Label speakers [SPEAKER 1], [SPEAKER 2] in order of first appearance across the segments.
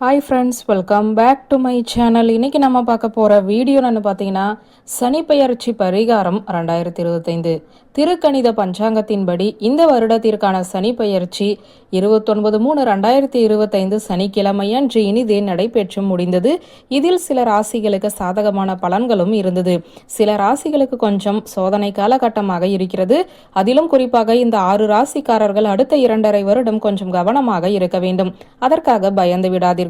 [SPEAKER 1] Hi friends welcome back to my channel இன்னைக்கு நம்ம பார்க்க போகிற வீடியோன்னு பார்த்தீங்கன்னா சனிப்பெயர்ச்சி பரிகாரம் ரெண்டாயிரத்தி இருபத்தைந்து திருக்கணித பஞ்சாங்கத்தின்படி இந்த வருடத்திற்கான சனிப்பெயர்ச்சி இருபத்தொன்பது மூணு ரெண்டாயிரத்தி இருபத்தைந்து சனிக்கிழமையன்று இனிதே நடைபெற்று முடிந்தது. இதில் சில ராசிகளுக்கு சாதகமான பலன்களும் இருந்தது. சில ராசிகளுக்கு கொஞ்சம் சோதனை காலகட்டமாக இருக்கிறது. அதிலும் குறிப்பாக இந்த ஆறு ராசிக்காரர்கள் அடுத்த இரண்டரை வருடம் கொஞ்சம் கவனமாக இருக்க வேண்டும். அதற்காக பயந்து விடாதீர்கள்.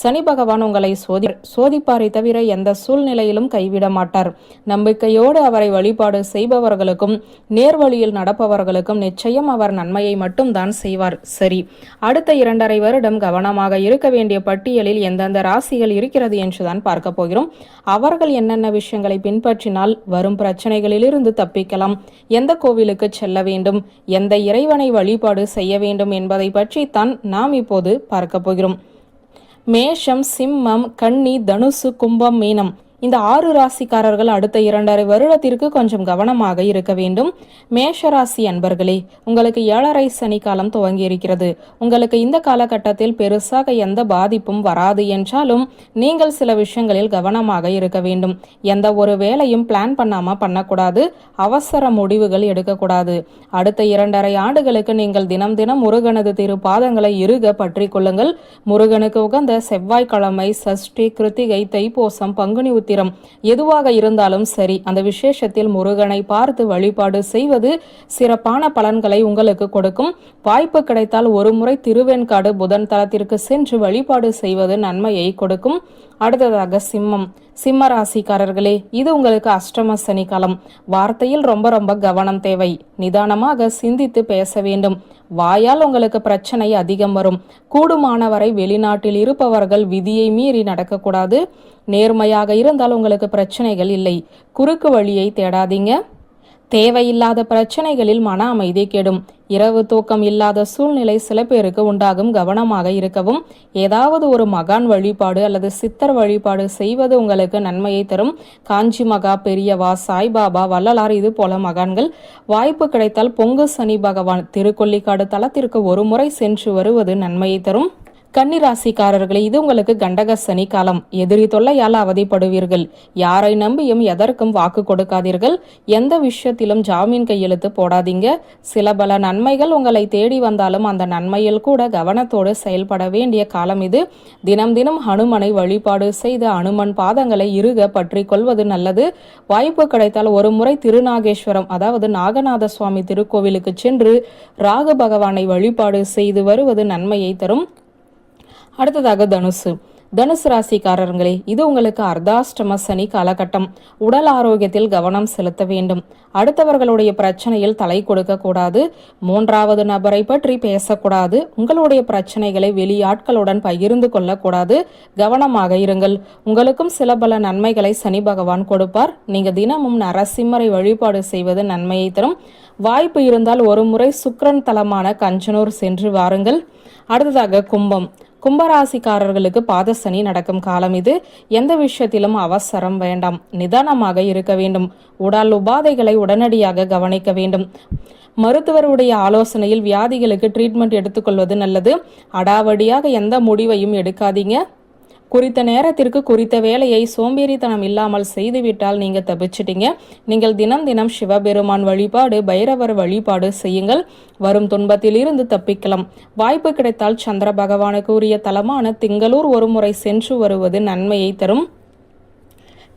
[SPEAKER 1] சனி பகவான் உங்களை சோதி சோதிப்பாரை தவிர எந்த சூழ்நிலையிலும் கைவிட மாட்டார். நம்பிக்கையோடு அவரை வழிபாடு செய்பவர்களுக்கும் நேர்வழியில் நடப்பவர்களுக்கும் நிச்சயம் அவர் நன்மையை மட்டும் தான் செய்வார். சரி அடுத்த இரண்டரை வருடம் கவனமாக இருக்க வேண்டிய பட்டியலில் எந்தெந்த ராசிகள் இருக்கிறது என்றுதான் பார்க்க போகிறோம். அவர்கள் என்னென்ன விஷயங்களை பின்பற்றினால் வரும் பிரச்சனைகளிலிருந்து தப்பிக்கலாம். எந்த கோவிலுக்கு செல்ல வேண்டும்? எந்த இறைவனை வழிபாடு செய்ய வேண்டும் என்பதை பற்றி தான் நாம் இப்போது பார்க்க போகிறோம். மேஷம் சிம்மம் கன்னி தனுசு கும்பம் மீனம். இந்த ஆறு ராசிக்காரர்கள் அடுத்த இரண்டரை வருடத்திற்கு கொஞ்சம் கவனமாக இருக்க வேண்டும். மேஷ ராசி அன்பர்களே உங்களுக்கு ஏழரை சனி காலம் துவங்கி இருக்கிறது உங்களுக்கு இந்த காலகட்டத்தில் பெருசாக எந்த பாதிப்பும் வராது என்றாலும் நீங்கள் சில விஷயங்களில் கவனமாக இருக்க வேண்டும். எந்த ஒரு வேலையும் பிளான் பண்ணாம பண்ணக்கூடாது. அவசர முடிவுகள் எடுக்கக்கூடாது. அடுத்த இரண்டரை ஆண்டுகளுக்கு நீங்கள் தினம் தினம் முருகனது திரு பாதங்களை இருக பற்றி கொள்ளுங்கள். முருகனுக்கு உகந்த செவ்வாய்க்கிழமை சஷ்டி கிருத்திகை தைப்பூசம் பங்குனி உத்திரம் எதுவாக இருந்தாலும் சரி அந்த விசேஷத்தில் முருகனை பார்த்து வழிபாடு செய்வது சிறப்பான பலன்களை உங்களுக்கு கொடுக்கும். வாய்ப்பு கிடைத்தால் ஒரு முறை திருவெண்காடு புதன் தலத்திற்கு சென்று வழிபாடு செய்வது நன்மையை கொடுக்கும். அடுத்ததாக சிம்மம். சிம்ம ராசிக்காரர்களே இது உங்களுக்கு அஷ்டம சனி காலம். வார்த்தையில் ரொம்ப ரொம்ப கவனம் தேவை. நிதானமாக சிந்தித்து பேச வேண்டும். வாயால் உங்களுக்கு பிரச்சனை அதிகம் வரும். கூடுமானவரை வெளிநாட்டில் இருப்பவர்கள் விதியை மீறி நடக்கக்கூடாது. நேர்மையாக இருந்தால் உங்களுக்கு பிரச்சனைகள் இல்லை. குறுக்கு வழியை தேடாதீங்க. தேவையில்லாத பிரச்சனைகளில் மன அமைதி கெடும். இரவு தூக்கம் இல்லாத சூழ்நிலை சில பேருக்கு உண்டாகும். கவனமாக இருக்கவும். ஏதாவது ஒரு மகான் வழிபாடு அல்லது சித்தர் வழிபாடு செய்வது உங்களுக்கு நன்மையை தரும். காஞ்சி மகா பெரியவா சாய்பாபா வள்ளலார் இது போல மகான்கள் வாய்ப்பு கிடைத்தால் பொங்கு சனி பகவான் திருக்கொல்லிக்காடு தலத்திற்கு ஒரு முறை சென்று வருவது நன்மையை தரும். கன்னிராசிக்காரர்களே இது உங்களுக்கு கண்டக சனி காலம். எதிரி தொல்லையால் அவதிப்படுவீர்கள். யாரை நம்பியும் எதற்கும் வாக்கு கொடுக்காதீர்கள். எந்த விஷயத்திலும் ஜாமீன் கையெழுத்து போடாதீங்க. சில பல நன்மைகள் உங்களை தேடி வந்தாலும் அந்த நன்மையில் கூட கவனத்தோடு செயல்பட வேண்டிய காலம் இது. தினம் தினம் ஹனுமனை வழிபாடு செய்த அனுமன் பாதங்களை இறுக பற்றி கொள்வது நல்லது. வாய்ப்பு கிடைத்தால் ஒரு முறை திருநாகேஸ்வரம் அதாவது நாகநாத சுவாமி திருக்கோவிலுக்கு சென்று ராகு பகவானை வழிபாடு செய்து வருவது நன்மையை தரும். அடுத்ததாக தனுசு. தனுசு ராசிக்காரர்களே இது உங்களுக்கு அர்த்தாஷ்டம சனி காலகட்டம். உடல் ஆரோக்கியத்தில் கவனம் செலுத்த வேண்டும். அடுத்தவர்களுடைய பிரச்சனையில் தலை கொடுக்க கூடாது. மூன்றாவது நபரை பற்றி பேசக்கூடாது. உங்களுடைய பிரச்சனைகளை வெளியாட்களுடன் பகிர்ந்து கொள்ளக்கூடாது. கவனமாக இருங்கள். உங்களுக்கும் சில பல நன்மைகளை சனி பகவான் கொடுப்பார். நீங்க தினமும் நரசிம்மரை வழிபாடு செய்வது நன்மையை தரும். வாய்ப்பு இருந்தால் ஒரு முறை சுக்ரன் தலமான கஞ்சனூர் சென்று வாருங்கள். அடுத்ததாக கும்பம். கும்பராசிக்காரர்களுக்கு பாதசனி நடக்கும் காலம் இது. எந்த விஷயத்திலும் அவசரம் வேண்டாம். நிதானமாக இருக்க வேண்டும். உடல் உபாதைகளை உடனடியாக கவனிக்க வேண்டும். மருத்துவருடைய ஆலோசனையில் வியாதிகளுக்கு ட்ரீட்மெண்ட் எடுத்துக்கொள்வது நல்லது. அடாவடியாக எந்த முடிவையும் எடுக்காதீங்க. குறித்த நேரத்திற்கு குறித்த வேலையை சோம்பேறித்தனம் இல்லாமல் செய்துவிட்டால் நீங்க தப்பிச்சிட்டீங்க. நீங்கள் தினம் தினம் சிவபெருமான் வழிபாடு பைரவர் வழிபாடு செய்யுங்கள். வரும் துன்பத்தில் இருந்து தப்பிக்கலாம். வாய்ப்பு கிடைத்தால் சந்திர பகவானுக்கு உரிய தலமான திங்களூர் ஒரு முறை சென்று வருவது நன்மையை தரும்.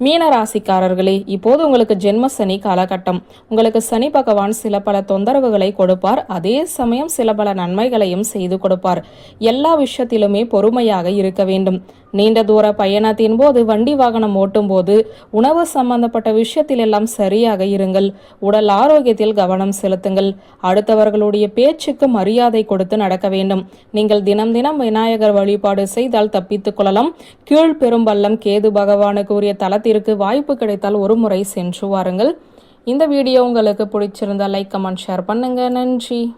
[SPEAKER 1] மீன ராசிக்காரர்களே இப்போது உங்களுக்கு ஜென்ம சனி காலகட்டம். உங்களுக்கு சனி பகவான் சில பல தொந்தரவுகளை கொடுப்பார். அதே சமயம் சில பல நன்மைகளையும் செய்து கொடுப்பார். எல்லா விஷயத்திலுமே பொறுமையாக இருக்க வேண்டும். நீண்ட தூர பயணத்தின் போது வண்டி வாகனம் ஓட்டும் போது உணவு சம்பந்தப்பட்ட விஷயத்தில் எல்லாம் சரியாக இருங்கள். உடல் ஆரோக்கியத்தில் கவனம் செலுத்துங்கள். அடுத்தவர்களுடைய பேச்சுக்கு மரியாதை கொடுத்து நடக்க வேண்டும். நீங்கள் தினம் தினம் விநாயகர் வழிபாடு செய்தால் தப்பித்துக் கொள்ளலாம். கீழ் பெரும்பள்ளம் கேது பகவானுக்கு உரிய தலத்திற்கு வாய்ப்பு கிடைத்தால் ஒரு முறை சென்று வாருங்கள். இந்த வீடியோ உங்களுக்கு பிடிச்சிருந்தா லைக் கமெண்ட் ஷேர் பண்ணுங்க. நன்றி.